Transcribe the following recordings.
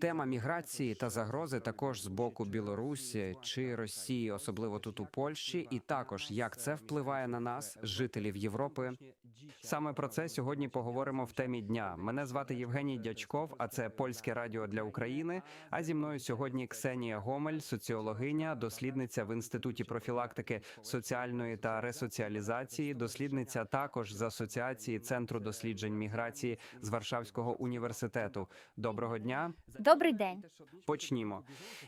Тема міграції та загрози також з боку Білорусі чи Росії, особливо тут у Польщі, і також як це впливає на нас, жителів Європи. Саме про це сьогодні поговоримо в темі дня. Мене звати Євгеній Дячков, а це польське радіо для України. А зі мною сьогодні Ксенія Гомель, соціологиня, дослідниця в інституті профілактики соціальної та ресоціалізації, дослідниця також з асоціації центру досліджень міграції з Варшавського університету. Доброго дня. Добрий день. Почнімо.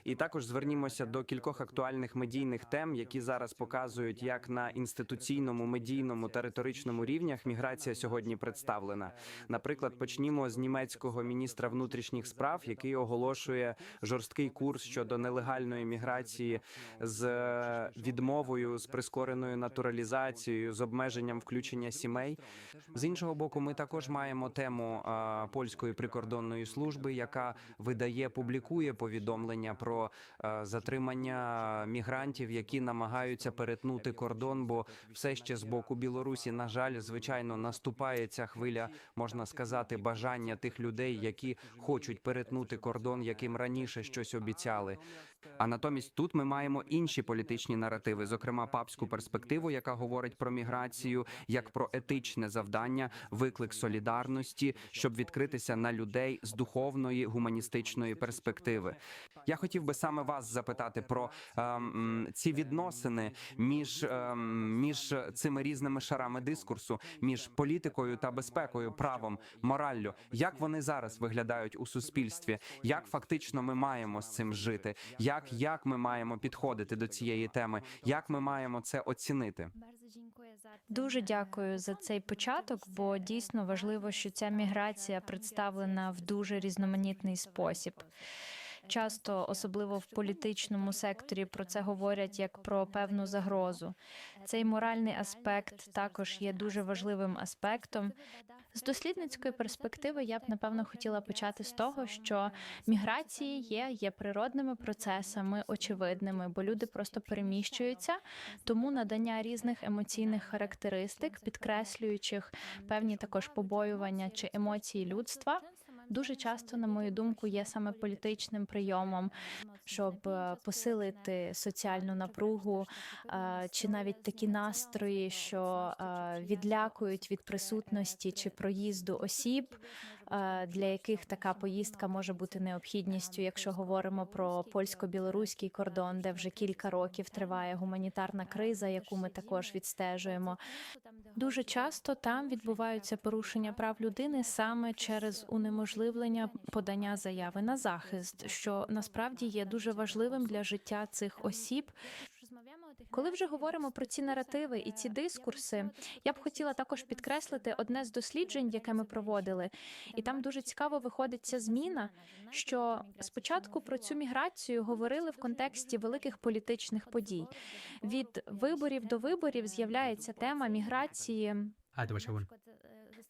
І також звернімося до кількох актуальних медійних тем, які зараз показують, як на інституційному, медійному та риторичному рівнях міграція сьогодні представлена. Наприклад, почнімо з німецького міністра внутрішніх справ, який оголошує жорсткий курс щодо нелегальної міграції з е, відмовою, з прискореною натуралізацією, з обмеженням включення сімей. З іншого боку, ми також маємо тему е, польської прикордонної служби, яка видає, публікує повідомлення про е, затримання мігрантів, які намагаються перетнути кордон, бо все ще з боку Білорусі, на жаль, звичайно, наступає ця хвиля, можна сказати, бажання тих людей, які хочуть перетнути кордон, яким раніше щось обіцяли. А натомість тут ми маємо інші політичні наративи, зокрема папську перспективу, яка говорить про міграцію як про етичне завдання, виклик солідарності, щоб відкритися на людей з духовної гуманістичної перспективи. Я хотів би саме вас запитати про ем, ці відносини між, ем, між цими різними шарами дискурсу, між політикою та безпекою, правом, мораллю. Як вони зараз виглядають у суспільстві? Як фактично ми маємо з цим жити? Як, як ми маємо підходити до цієї теми? Як ми маємо це оцінити? Дуже дякую за цей початок, бо дійсно важливо, що ця міграція представлена в дуже різноманітний спосіб. Часто, особливо в політичному секторі, про це говорять як про певну загрозу. Цей моральний аспект також є дуже важливим аспектом. З дослідницької перспективи я б напевно хотіла почати з того, що міграції є, є природними процесами, очевидними, бо люди просто переміщуються. Тому надання різних емоційних характеристик, підкреслюючих певні також побоювання чи емоції людства. Дуже часто, на мою думку, є саме політичним прийомом, щоб е, посилити соціальну напругу, е, чи навіть такі настрої, що е, відлякують від присутності чи проїзду осіб, для яких така поїздка може бути необхідністю, якщо говоримо про польсько-білоруський кордон, де вже кілька років триває гуманітарна криза, яку ми також відстежуємо. Дуже часто там відбуваються порушення прав людини саме через унеможливлення подання заяви на захист, що насправді є дуже важливим для життя цих осіб. Коли вже говоримо про ці наративи і ці дискурси, я б хотіла також підкреслити одне з досліджень, яке ми проводили, і там дуже цікаво виходить ця зміна, що спочатку про цю міграцію говорили в контексті великих політичних подій. Від виборів до виборів з'являється тема міграції.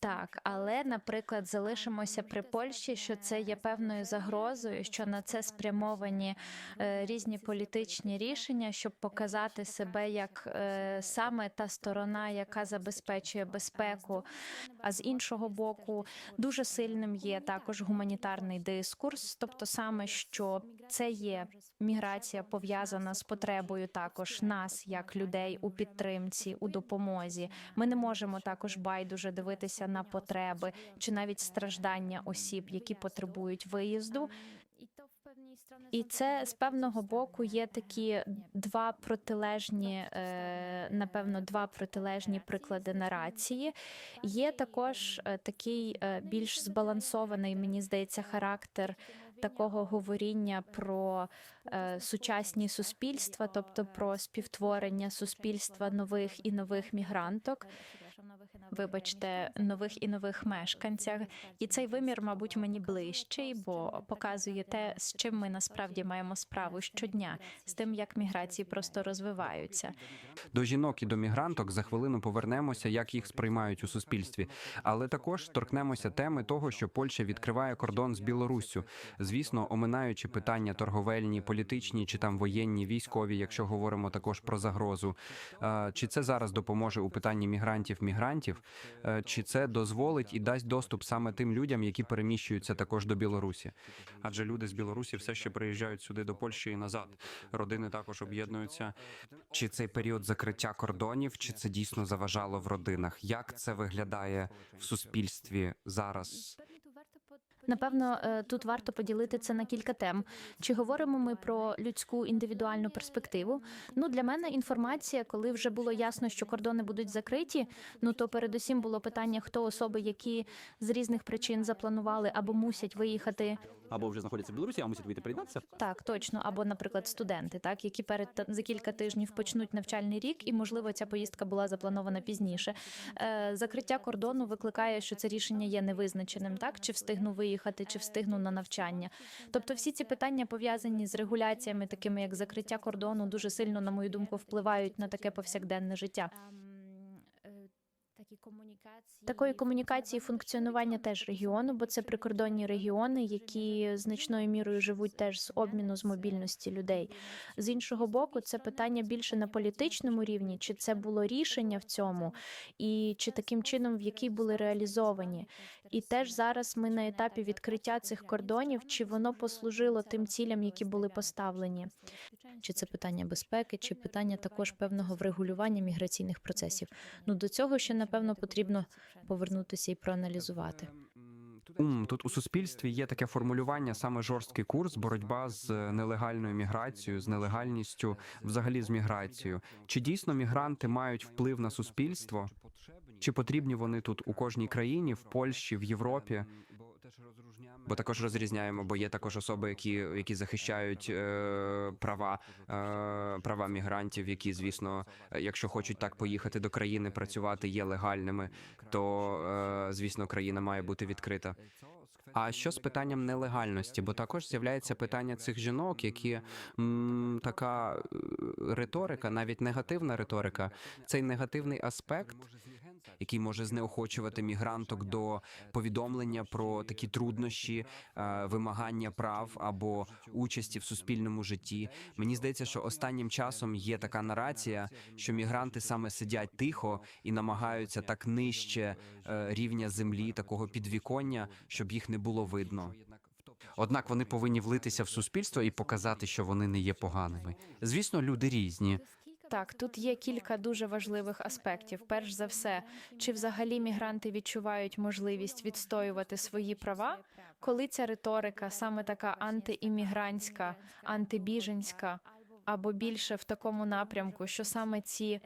Так, але, наприклад, залишимося при Польщі, що це є певною загрозою, що на це спрямовані е, різні політичні рішення, щоб показати себе як е, саме та сторона, яка забезпечує безпеку. А з іншого боку, дуже сильним є також гуманітарний дискурс, тобто саме що це є міграція пов'язана з потребою також нас, як людей, у підтримці, у допомозі. Ми не можемо також байдуже дивитися на потреби чи навіть страждання осіб, які потребують виїзду. І це з певного боку є такі два протилежні, е, напевно, два протилежні приклади нарації. Є також е, такий е, більш збалансований, мені здається, характер такого говоріння про е, сучасні суспільства, тобто про співтворення суспільства нових і нових мігранток. Вибачте, нових і нових мешканцях, і цей вимір, мабуть, мені ближчий, бо показує те, з чим ми насправді маємо справу щодня, з тим, як міграції просто розвиваються. До жінок і до мігранток за хвилину повернемося, як їх сприймають у суспільстві. Але також торкнемося теми того, що Польща відкриває кордон з Білоруссю. Звісно, оминаючи питання торговельні, політичні чи там воєнні, військові, якщо говоримо також про загрозу. Чи це зараз допоможе у питанні мігрантів мігрантів? Е, Чи це дозволить і дасть доступ саме тим людям, які переміщуються також до Білорусі? Адже люди з Білорусі все ще приїжджають сюди до Польщі і назад. Родини також об'єднуються. Чи цей період закриття кордонів, чи це дійсно заважало в родинах? Як це виглядає в суспільстві зараз? Напевно, е, тут варто поділити це на кілька тем. Чи говоримо ми про людську індивідуальну перспективу? Ну для мене інформація, коли вже було ясно, що кордони будуть закриті. Ну то передусім було питання, хто особи, які з різних причин запланували або мусять виїхати. Або вже знаходяться в Білорусі, а мусять вийти приєднатися. Так, точно, або, наприклад, студенти, так які перед за кілька тижнів почнуть навчальний рік, і можливо ця поїздка була запланована пізніше. Е, закриття кордону викликає, що це рішення є невизначеним, так чи встигну виїхати, чи встигну на навчання. Тобто, всі ці питання пов'язані з регуляціями, такими як закриття кордону, дуже сильно, на мою думку, впливають на таке повсякденне життя. Такої комунікації функціонування теж регіону, бо це прикордонні регіони, які значною мірою живуть теж з обміну з мобільності людей. З іншого боку, це питання більше на політичному рівні, чи це було рішення в цьому, і чи таким чином, в який були реалізовані. І теж зараз ми на етапі відкриття цих кордонів, чи воно послужило тим цілям, які були поставлені. Чи це питання безпеки, чи питання також певного врегулювання міграційних процесів. Ну до цього ще напевно потрібно повернутися і проаналізувати. Тут у суспільстві є таке формулювання саме жорсткий курс, боротьба з нелегальною міграцією, з нелегальністю, взагалі з міграцією. Чи дійсно мігранти мають вплив на суспільство? Чи потрібні вони тут у кожній країні, в Польщі, в Європі? Бо також розрізняємо, бо є також особи, які, які захищають е, права, е, права мігрантів, які, звісно, якщо хочуть так поїхати до країни працювати, є легальними, то е, звісно країна має бути відкрита. А що з питанням нелегальності? Бо також з'являється питання цих жінок, які м, така е, риторика, навіть негативна риторика, цей негативний аспект, який може знеохочувати мігранток до повідомлення про такі труднощі, е, вимагання прав або участі в суспільному житті. Мені здається, що останнім часом є така нарація, що мігранти саме сидять тихо і намагаються так нижче е, рівня землі, такого підвіконня, щоб їх не було видно. Однак вони повинні влитися в суспільство і показати, що вони не є поганими. Звісно, люди різні. Так, тут є кілька дуже важливих аспектів. Перш за все, чи взагалі мігранти відчувають можливість відстоювати свої права, коли ця риторика саме така антиіммігрантська, антибіженська, або більше в такому напрямку, що саме ці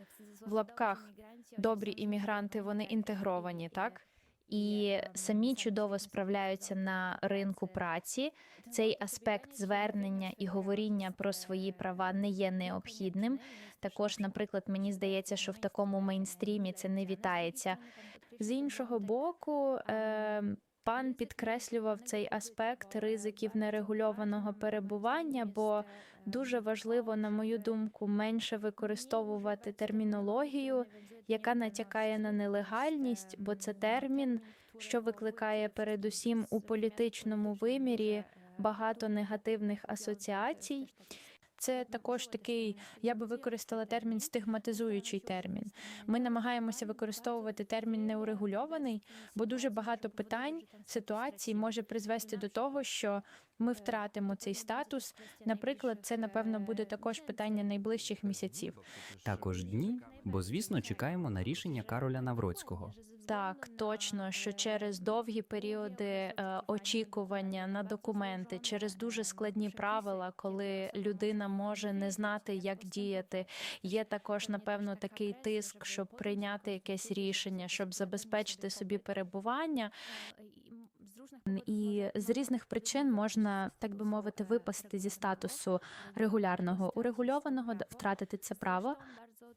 в лапках добрі іммігранти вони інтегровані, так? І самі чудово справляються на ринку праці. Цей аспект звернення і говоріння про свої права не є необхідним. Також, наприклад, мені здається, що в такому мейнстрімі це не вітається. З іншого боку, е, пан підкреслював цей аспект ризиків нерегульованого перебування, бо дуже важливо, на мою думку, менше використовувати термінологію, яка натякає на нелегальність, бо це термін, що викликає передусім у політичному вимірі багато негативних асоціацій. Це також такий, я би використала термін стигматизуючий термін. Ми намагаємося використовувати термін неурегульований, бо дуже багато питань, ситуацій може призвести до того, що ми втратимо цей статус. Наприклад, це напевно буде також питання найближчих місяців. Також дні, бо звісно чекаємо на рішення Кароля Навроцького. Так, точно, що через довгі періоди е, очікування на документи, через дуже складні правила, коли людина може не знати, як діяти, є також напевно такий тиск, щоб прийняти якесь рішення, щоб забезпечити собі перебування. І з різних причин можна, так би мовити, випасти зі статусу регулярного урегульованого, втратити це право.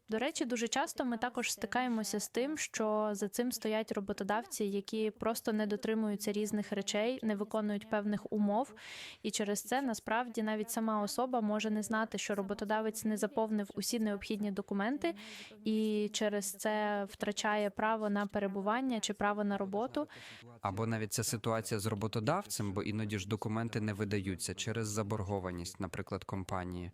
До речі, дуже часто ми також стикаємося з тим, що за цим стоять роботодавці, які просто не дотримуються різних речей, не виконують певних умов, і через це насправді навіть сама особа може не знати, що роботодавець не заповнив усі необхідні документи, і через це втрачає право на перебування чи право на роботу. Або навіть ця ситуація з роботодавцем, бо іноді ж документи не видаються через заборгованість, наприклад, компанії.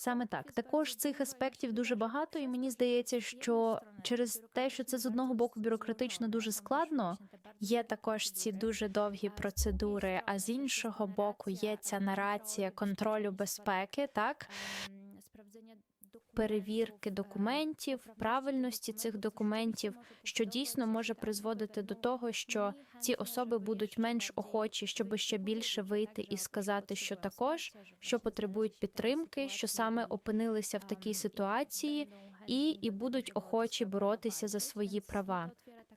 Саме так. Також цих аспектів дуже багато, і мені здається, що через те, що це з одного боку бюрократично дуже складно, Є також ці дуже довгі процедури, а з іншого боку є ця нарація контролю безпеки, так перевірки документів, правильності цих документів, що дійсно може призводити до того, що ці особи будуть менш охочі, щоб ще більше вийти і сказати, що також що потребують підтримки, що саме опинилися в такій ситуації, і, і будуть охочі боротися за свої права.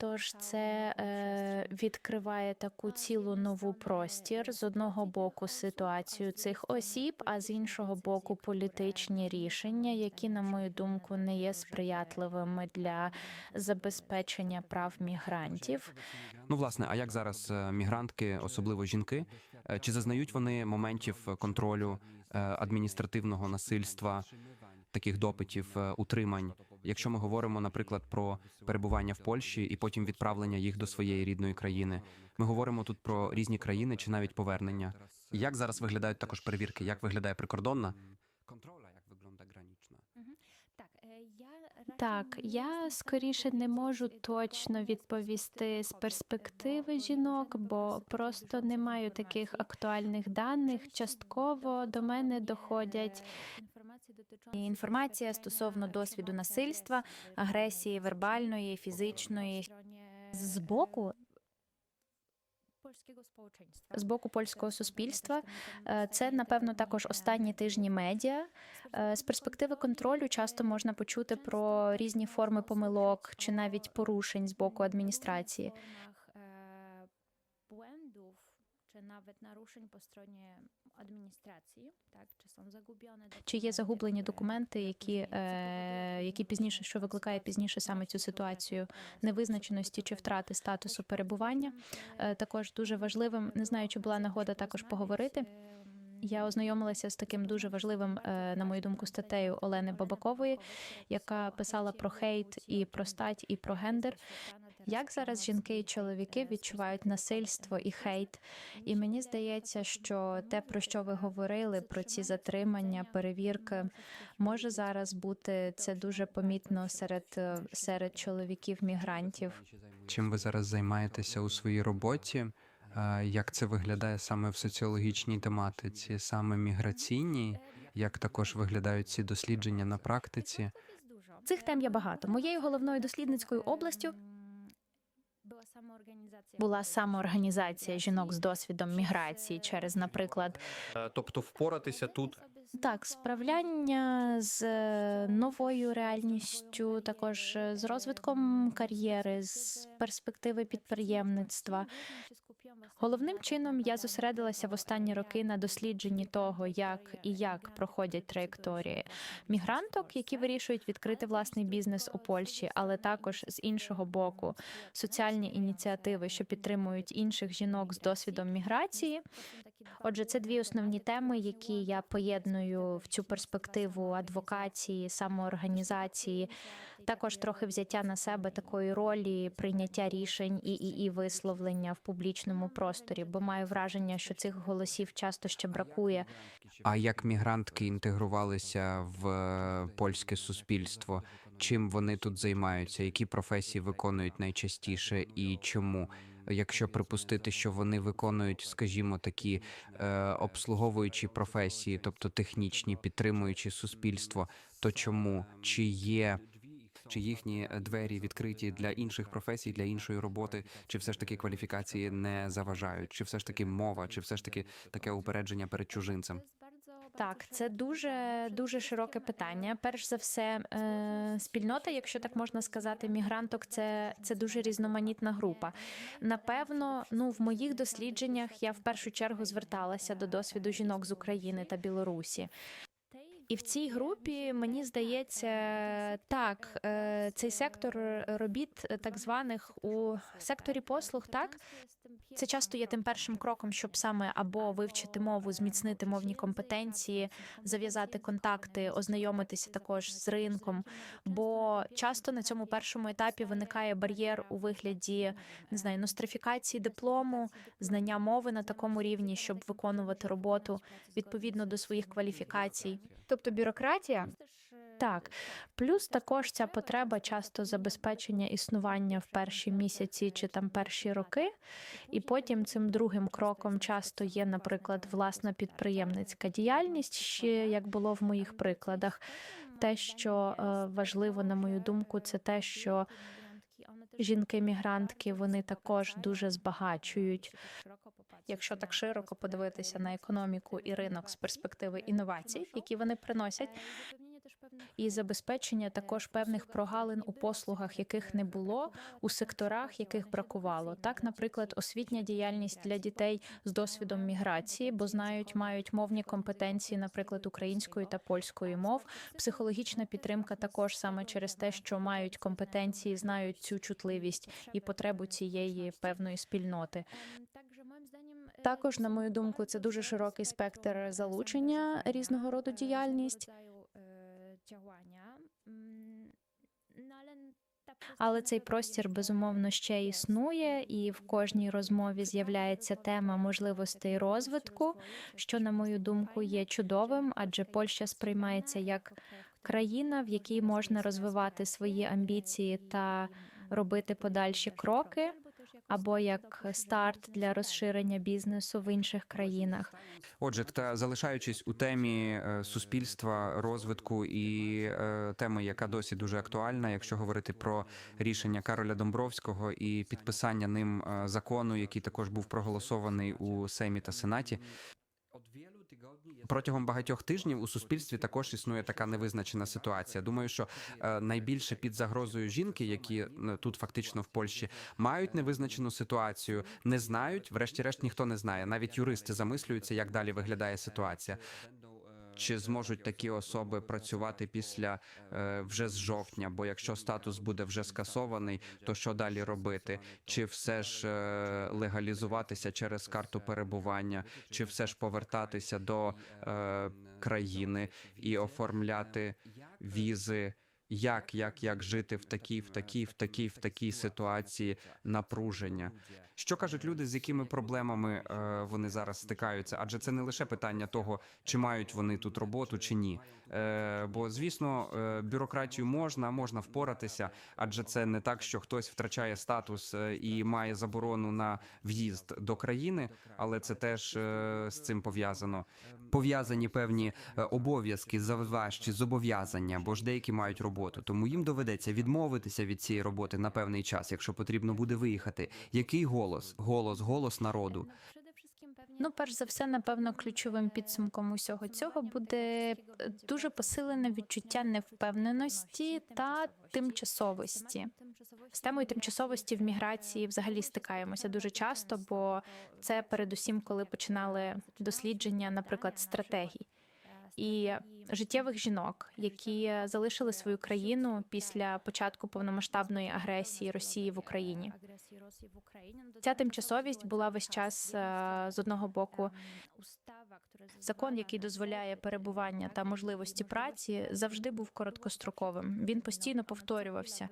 Тож це е, відкриває таку цілу нову простір. З одного боку ситуацію цих осіб, а з іншого боку політичні рішення, які, на мою думку, не є сприятливими для забезпечення прав мігрантів. Ну, власне, а як зараз е, мігрантки, особливо жінки, е, чи зазнають вони моментів контролю е, адміністративного насильства, таких допитів, е, утримань? Якщо ми говоримо, наприклад, про перебування в Польщі і потім відправлення їх до своєї рідної країни, ми говоримо тут про різні країни чи навіть повернення. Як зараз виглядають також перевірки? Як виглядає прикордонна? Контроля, як виглядає гранична? Так, я скоріше не можу точно відповісти з перспективи жінок, бо просто не маю таких актуальних даних. Частково до мене доходять інформація стосовно досвіду насильства, агресії вербальної, фізичної з боку. з боку польського суспільства. Е, Це напевно також останні тижні медіа. Е, З перспективи контролю часто можна почути про різні форми помилок чи навіть порушень з боку адміністрації. Nawet naruszeń po stronie administracji, tak, czy są zagubione Чи є загублені документи, які, е, які пізніше, що викликає пізніше саме цю ситуацію невизначеності чи втрати статусу перебування? Е, Також дуже важливим, не знаю, чи була нагода також поговорити. Я ознайомилася з таким дуже важливим, е, на мою думку, статтею Олени Бабакової, яка писала про хейт і про стать, і про гендер. Як зараз жінки і чоловіки відчувають насильство і хейт? І мені здається, що те, про що ви говорили, про ці затримання, перевірки, може зараз бути це дуже помітно серед, е, серед чоловіків-мігрантів. Чим ви зараз займаєтеся у своїй роботі? Е, Як це виглядає саме в соціологічній тематиці, саме міграційній? Як також виглядають ці дослідження на практиці? Цих тем є багато. Моєю головною дослідницькою областю Була самоорганізація. була самоорганізація жінок з досвідом міграції через, наприклад, Тобто впоратися тут так, справляння з е, новою реальністю, також е, з розвитком кар'єри, з перспективи підприємництва. Головним чином я зосередилася в останні роки на дослідженні того, як і як проходять траєкторії мігранток, які вирішують відкрити власний бізнес у Польщі, але також з іншого боку соціальні ініціативи, що підтримують інших жінок з досвідом міграції. Отже, це дві основні теми, які я поєдную в цю перспективу адвокації, самоорганізації, також трохи взяття на себе такої ролі прийняття рішень і, і, і висловлення в публічному просторі, бо маю враження, що цих голосів часто ще бракує. А як мігрантки інтегрувалися в е, польське суспільство? Чим вони тут займаються? Які професії виконують найчастіше і чому? Якщо припустити, що вони виконують, скажімо, такі е, обслуговуючі професії, тобто технічні, підтримуючи суспільство, то чому? Чи є чи їхні двері відкриті для інших професій, для іншої роботи, чи все ж таки кваліфікації не заважають, чи все ж таки мова, чи все ж таки таке упередження перед чужинцем? Так, це дуже дуже широке питання. Перш за все, е, спільнота, якщо так можна сказати, мігранток, це, це дуже різноманітна група. Напевно, ну в моїх дослідженнях я в першу чергу зверталася до досвіду жінок з України та Білорусі. І в цій групі мені здається, так е, цей сектор робіт, е, так званих у секторі послуг, так Це часто є тим першим кроком, щоб саме або вивчити мову, зміцнити мовні компетенції, зав'язати контакти, ознайомитися також з ринком. Бо часто на цьому першому етапі виникає бар'єр у вигляді не знаю, нострифікації диплому, знання мови на такому рівні, щоб виконувати роботу відповідно до своїх кваліфікацій. Тобто бюрократія Так, плюс також ця потреба часто забезпечення існування в перші місяці чи там перші роки, і потім цим другим кроком часто є, наприклад, власна підприємницька діяльність, ще як було в моїх прикладах. Те, що е, важливо, на мою думку, це те, що жінки-мігрантки вони також дуже збагачують. Якщо так широко подивитися на економіку і ринок з перспективи інновацій, які вони приносять, і забезпечення також певних прогалин у послугах, яких не було, у секторах, яких бракувало. Так, наприклад, освітня діяльність для дітей з досвідом міграції, бо знають, мають мовні компетенції, наприклад, української та польської мов. Психологічна підтримка також саме через те, що мають компетенції, знають цю чутливість і потребу цієї певної спільноти. також, на мою думку, це дуже широкий спектр залучення різного роду діяльність. Але цей простір безумовно ще існує, і в кожній розмові з'являється тема можливостей розвитку, що, на мою думку, є чудовим, адже Польща сприймається як країна, в якій можна розвивати свої амбіції та робити подальші кроки, або як старт для розширення бізнесу в інших країнах. Отже, та залишаючись у темі е, суспільства, розвитку і е, теми, яка досі дуже актуальна, якщо говорити про рішення Кароля Домбровського і підписання ним е, закону, який також був проголосований у Сеймі та Сенаті. Протягом багатьох тижнів у суспільстві також існує така невизначена ситуація. Думаю, що е, найбільше під загрозою жінки, які тут фактично в Польщі мають невизначену ситуацію, не знають. Врешті-решт ніхто не знає. Навіть юристи замислюються, як далі виглядає ситуація. Чи зможуть такі особи працювати після е, вже з жовтня? Бо якщо статус буде вже скасований, то що далі робити? Чи все ж е, легалізуватися через карту перебування, чи все ж повертатися до е, країни і оформляти візи? Як, як, як жити в такій, в такій, в такій, в такій ситуації напруження? Що кажуть люди, з якими проблемами е, вони зараз стикаються? Адже це не лише питання того, чи мають вони тут роботу, чи ні. Е, бо, звісно, е, бюрократію можна, можна впоратися, адже це не так, що хтось втрачає статус е, і має заборону на в'їзд до країни, але це теж е, з цим пов'язано. Пов'язані певні е, обов'язки, заважчі зобов'язання, бо ж деякі мають роботу, тому їм доведеться відмовитися від цієї роботи на певний час, якщо потрібно буде виїхати. Який голос? Голос, голос народу. Ну, перш за все, напевно, ключовим підсумком усього цього буде е, дуже посилене відчуття невпевненості та тимчасовості. З темою тимчасовості в міграції взагалі стикаємося дуже часто, бо це передусім, коли починали дослідження, наприклад, стратегій і життєвих жінок, які залишили свою країну після початку повномасштабної агресії Росії в Україні. Ця тимчасовість була весь час е, з одного боку закон, який дозволяє перебування та можливості праці, завжди був короткостроковим. Він постійно повторювався.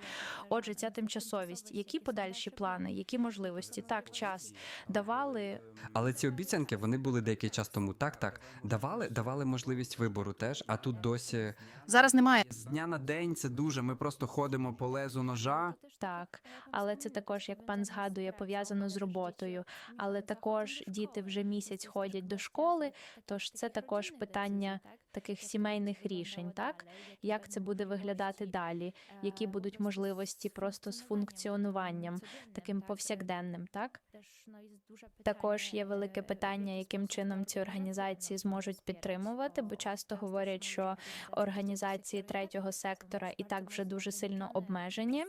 Отже, ця тимчасовість, які подальші плани, які можливості, так час давали Але ці обіцянки вони були деякий час тому. Так, так давали, давали можливість вибору теж. А тут досі Зараз немає. з дня на день це дуже. Ми просто ходимо по лезу ножа. Так, але це також, як пан згадує, пов'язано з роботою. Але також діти вже місяць ходять до школи, тож це також питання таких сімейних рішень, так як це буде виглядати далі, які будуть можливості просто з функціонуванням таким повсякденним, так також є велике питання, яким чином ці організації зможуть підтримувати, бо часто говорять, що організації третього сектора і так вже дуже сильно обмежені.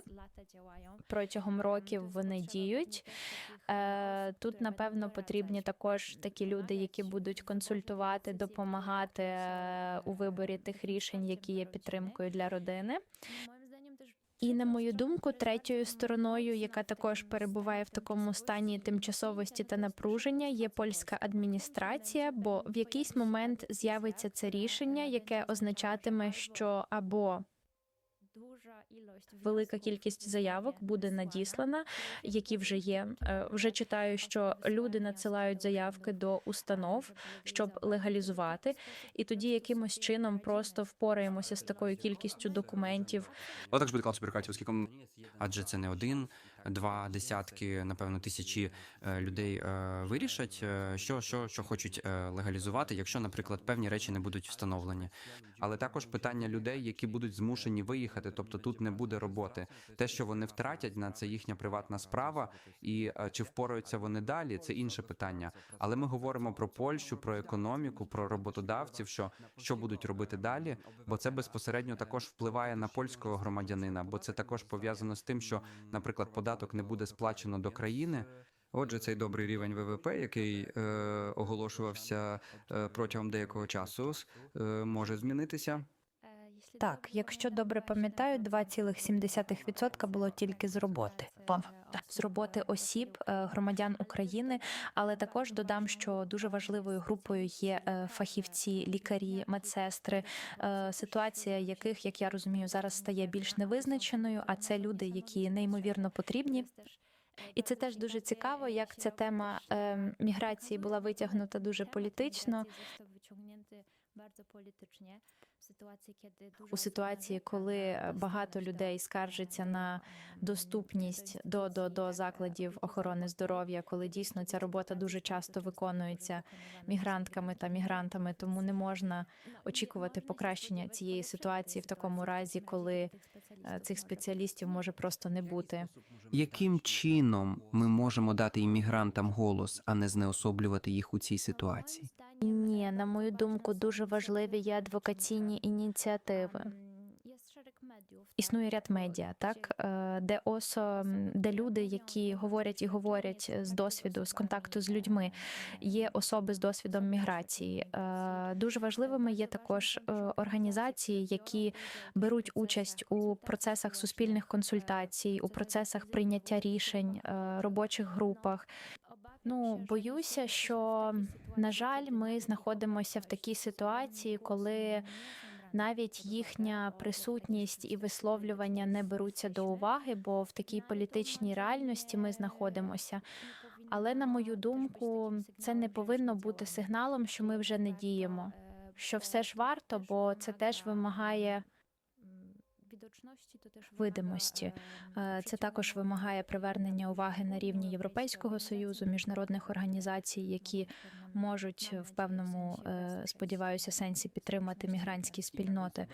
Протягом років вони діють. Е, Тут, напевно, потрібні також такі люди, які будуть консультувати, допомагати е, у виборі тих рішень, які є підтримкою для родини. І на мою думку, третьою стороною, яка також перебуває в такому стані тимчасовості та напруження, є польська адміністрація, бо в якийсь момент з'явиться це рішення, яке означатиме, що або велика кількість заявок буде надіслана, які вже є. Вже читаю, що люди надсилають заявки до установ, щоб легалізувати, і тоді якимось чином просто впораємося з такою кількістю документів, Але також буде класу бюрократів, оскільки адже це не один, два десятки, напевно, тисячі е, людей е, вирішать, е, що, що, що хочуть легалізувати, якщо, наприклад, певні речі не будуть встановлені. Але також питання людей, які будуть змушені виїхати, тобто тут не буде роботи. Те, що вони втратять на це їхня приватна справа, і чи впораються вони далі, це інше питання. Але ми говоримо про Польщу, про економіку, про роботодавців, що, що будуть робити далі, бо це безпосередньо також впливає на польського громадянина, бо це також пов'язано з тим, що, наприклад, податок не буде сплачено до країни. Отже, цей добрий рівень ВВП, який е, оголошувався е, протягом деякого часу, е, може змінитися. Так, якщо добре пам'ятаю, 2,7% було тільки з роботи. з роботи осіб, е, громадян України, але також додам, що дуже важливою групою є е, фахівці, лікарі, медсестри, е, ситуація яких, як я розумію, зараз стає більш невизначеною. А це люди, які неймовірно потрібні. І це теж дуже цікаво, як ця тема е, міграції була витягнута дуже політично. У ситуації, коли е, багато людей скаржаться на доступність до, до, до закладів охорони здоров'я, коли дійсно ця робота дуже часто виконується мігрантками та мігрантами, тому не можна очікувати покращення цієї ситуації в такому разі, коли е, цих спеціалістів може просто не бути. Яким чином ми можемо дати іммігрантам голос, а не знеособлювати їх у цій ситуації? На мою думку, дуже важливі є адвокаційні ініціативи. Існує ряд медіа, так е, де осо, де люди, які говорять і говорять з досвіду, з контакту з людьми, є особи з досвідом міграції. Е, Дуже важливими є також е, організації, які беруть участь у процесах суспільних консультацій, у процесах прийняття рішень, робочих групах. Ну, боюся, що на жаль, ми знаходимося в такій ситуації, коли навіть їхня присутність і висловлювання не беруться до уваги, бо в такій політичній реальності ми знаходимося. Але на мою думку, це не повинно бути сигналом, що ми вже не діємо. Що все ж варто, бо це теж вимагає видимості. Е, Це також вимагає привернення уваги на рівні Європейського союзу, міжнародних організацій, які можуть в певному, е, сподіваюся, сенсі підтримати мігрантські спільноти.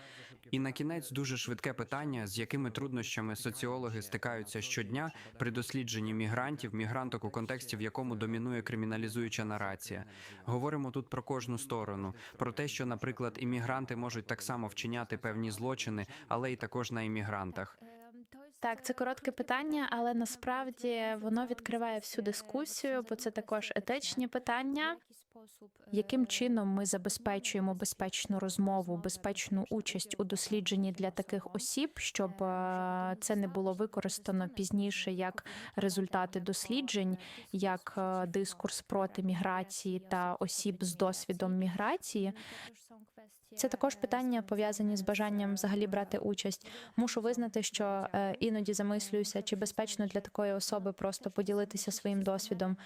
І на кінець дуже швидке питання, з якими труднощами соціологи стикаються щодня при дослідженні мігрантів, мігранток у контексті, в якому домінує криміналізуюча нарація. Говоримо тут про кожну сторону, про те, що, наприклад, іммігранти можуть так само вчиняти певні злочини, але й також на іммігрантах. Так, це коротке питання, але насправді воно відкриває всю дискусію, бо це також етичні питання. Яким чином ми забезпечуємо безпечну розмову, безпечну участь у дослідженні для таких осіб, щоб е, це не було використано пізніше як результати досліджень, як е, дискурс проти міграції та осіб з досвідом міграції? Це також питання пов'язані з бажанням взагалі брати участь. Мушу визнати, що е, іноді замислююся, чи безпечно для такої особи просто поділитися своїм досвідом.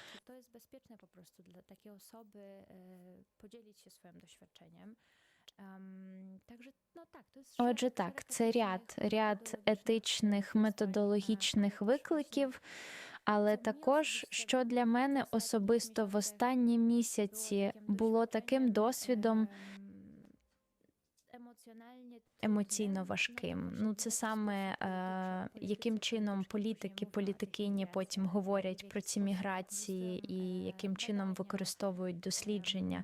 Takiej osoby e, podzielić się swoim doświadczeniem. Em, Także no tak, to jest Отже, так, це ряд, ряд етичних, методологічних викликів. Але також, що для мене особисто в останні місяці було таким досвідом Emocjonalnie емоційно важким. Ну це саме е, яким чином політики, політикині потім говорять про ці міграції і яким чином використовують дослідження,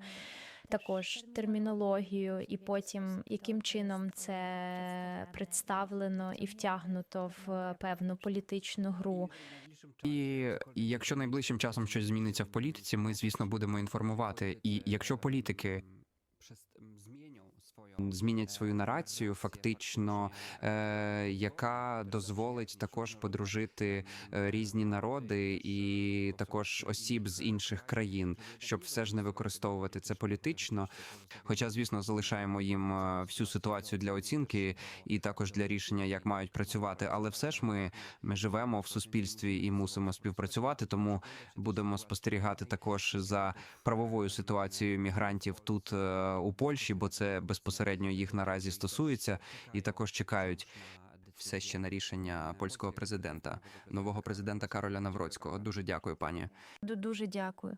також термінологію, і потім яким чином це представлено і втягнуто в певну політичну гру. І, і якщо найближчим часом щось зміниться в політиці, ми звісно будемо інформувати. І якщо політики змінять свою нарацію, фактично, е, яка дозволить також подружити е, різні народи і також осіб з інших країн, щоб все ж не використовувати це політично. Хоча, звісно, залишаємо їм е, всю ситуацію для оцінки і також для рішення, як мають працювати. Але все ж ми, ми живемо в суспільстві і мусимо співпрацювати, тому будемо спостерігати також за правовою ситуацією мігрантів тут е, у Польщі, бо це безпосередньо їх наразі стосується, і також чекають все ще на рішення польського президента, нового президента Кароля Навроцького. Дуже дякую, пані. Дуже дякую.